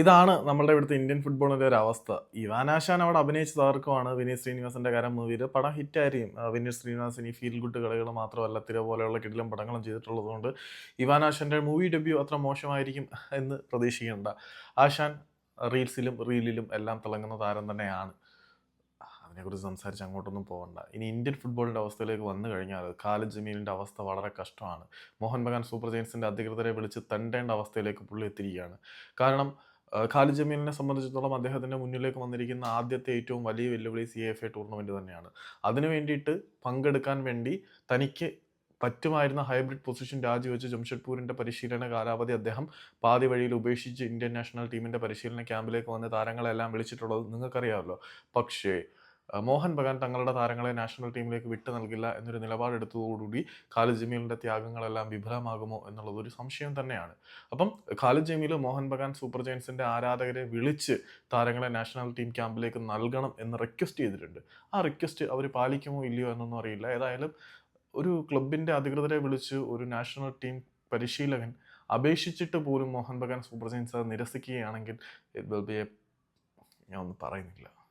ഇതാണ് നമ്മുടെ ഇവിടുത്തെ ഇന്ത്യൻ ഫുട്ബോളിന്റെ ഒരു അവസ്ഥ. ഇവാനാശാൻ അവിടെ അഭിനയിച്ച് തകർക്കുവാണ് വിനീത് ശ്രീനിവാസന്റെ കരം മൂവിയിൽ പടം ഹിറ്റായിരിക്കും വിനീത് ശ്രീനിവാസൻ ഈ ഫീൽ ഗുഡ് കളികൾ മാത്രമല്ല തിര പോലെയുള്ള കിടിലും പടങ്ങളും ചെയ്തിട്ടുള്ളതുകൊണ്ട് ഇവാനാശാന്റെ മൂവി ഡെബ്യൂ അത്ര മോശമായിരിക്കും എന്ന് പ്രതീക്ഷിക്കേണ്ട. ആശാൻ റീൽസിലും റീലിലും എല്ലാം തിളങ്ങുന്ന താരം തന്നെയാണ്. അതിനെക്കുറിച്ച് സംസാരിച്ച് അങ്ങോട്ടൊന്നും പോകണ്ട. ഇനി ഇന്ത്യൻ ഫുട്ബോളിന്റെ അവസ്ഥയിലേക്ക് വന്നു കഴിഞ്ഞാൽ ഖാലിദ് ജമീലിന്റെ അവസ്ഥ വളരെ കഷ്ടമാണ്. മോഹൻ ബഗാൻ സൂപ്പർ ജയൻസിന്റെ അധികൃതരെ വിളിച്ച് തണ്ടേണ്ട അവസ്ഥയിലേക്ക് പുള്ളി എത്തിയിരിക്കുകയാണ്. കാരണം ഖാലിദ് ജമീലിനെ സംബന്ധിച്ചിടത്തോളം അദ്ദേഹത്തിന്റെ മുന്നിലേക്ക് വന്നിരിക്കുന്ന ആദ്യത്തെ ഏറ്റവും വലിയ വെല്ലുവിളി സി എഫ് എ ടൂർണമെന്റ് തന്നെയാണ്. അതിനു വേണ്ടിയിട്ട് പങ്കെടുക്കാൻ വേണ്ടി തനിക്ക് പറ്റുമായിരുന്ന ഹൈബ്രിഡ് പൊസിഷൻ രാജിവെച്ച് ജംഷഡ്പൂരിന്റെ പരിശീലന കാലാവധി അദ്ദേഹം പാതി വഴിയിൽ ഉപേക്ഷിച്ച് ഇന്ത്യൻ നാഷണൽ ടീമിന്റെ പരിശീലന ക്യാമ്പിലേക്ക് വന്ന് താരങ്ങളെല്ലാം വിളിച്ചിട്ടുള്ളത് നിങ്ങൾക്കറിയാമല്ലോ. പക്ഷേ മോഹൻ ബഗാൻ തങ്ങളുടെ താരങ്ങളെ നാഷണൽ ടീമിലേക്ക് വിട്ടു നൽകില്ല എന്നൊരു നിലപാടെടുത്തതോടുകൂടി ഖാലിദ് ജമീലിന്റെ ത്യാഗങ്ങളെല്ലാം വിഫലമാകുമോ എന്നുള്ളത് ഒരു സംശയം തന്നെയാണ്. അപ്പം ഖാലിദ് ജമീൽ മോഹൻ ബഗാൻ സൂപ്പർ ജയൻസിന്റെ ആരാധകരെ വിളിച്ച് താരങ്ങളെ നാഷണൽ ടീം ക്യാമ്പിലേക്ക് നൽകണം എന്ന് റിക്വസ്റ്റ് ചെയ്തിട്ടുണ്ട്. ആ റിക്വസ്റ്റ് അവർ പാലിക്കുമോ ഇല്ലയോ എന്നൊന്നും അറിയില്ല. ഏതായാലും ഒരു ക്ലബിന്റെ അധികൃതരെ വിളിച്ച് ഒരു നാഷണൽ ടീം പരിശീലകൻ അപേക്ഷിച്ചിട്ട് പോലും മോഹൻ ബഗാൻ സൂപ്പർ ജയൻസ് അത് നിരസിക്കുകയാണെങ്കിൽ ഞാൻ ഒന്നും പറയുന്നില്ല.